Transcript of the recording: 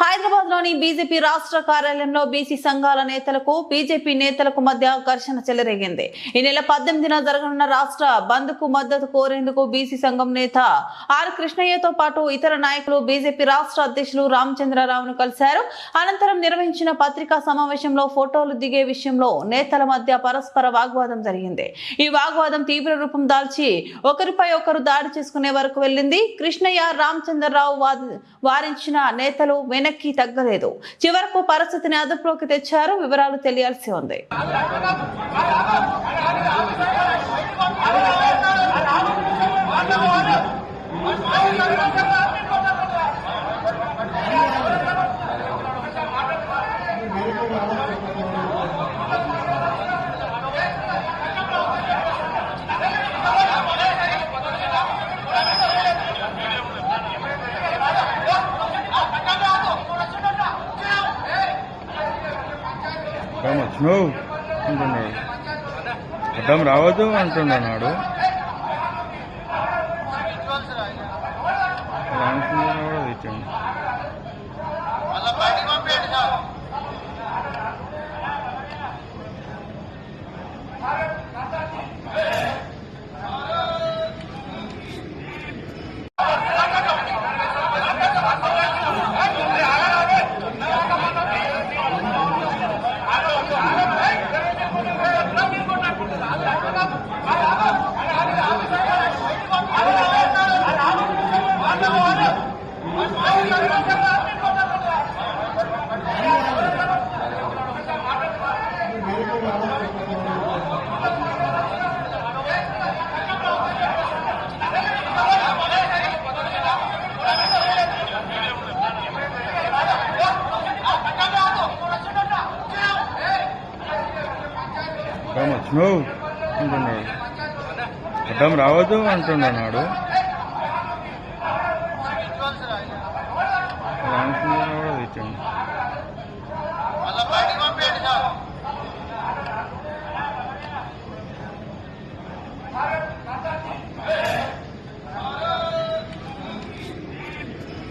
హైదరాబాద్లోని బీజేపీ రాష్ట్ర కార్యాలయంలో బీసీ సంఘాల నేతలకు బీజేపీ నేతలకు మధ్య ఘర్షణ చెలరేగింది. ఈ నెల పద్దెనిమిదిన జరగనున్న రాష్ట్ర బంద్కు మద్దతు కోరేందుకు బీసీ సంఘం నేత ఆర్. కృష్ణయ్యతో పాటు ఇతర నాయకులు బీజేపీ రాష్ట్ర అధ్యక్షులు రామచంద్రరావును కలిశారు. అనంతరం నిర్వహించిన పత్రికా సమావేశంలో ఫోటోలు దిగే విషయంలో నేతల మధ్య పరస్పర వాగ్వాదం జరిగింది. ఈ వాగ్వాదం తీవ్ర రూపం దాల్చి ఒకరిపై ఒకరు దాడి చేసుకునే వరకు వెళ్ళింది. కృష్ణయ్య రామచంద్రరావు వారించిన నేతలు వెనక్కి తగ్గలేదు. చివరకు పరిస్థితిని అదుపులోకి తెచ్చారు. వివరాలు తెలియాల్సి ఉంది. అడ్డం వచ్చినావు అంటున్నాడు అడ్డం రావద్దు అంటున్నాడు. రామచంద్ర అడ్డం వచ్చినావు అంటున్నాడు. అడ్డం రావద్దు అంటున్నాడు రామచంద్ర కూడా తెచ్చాడు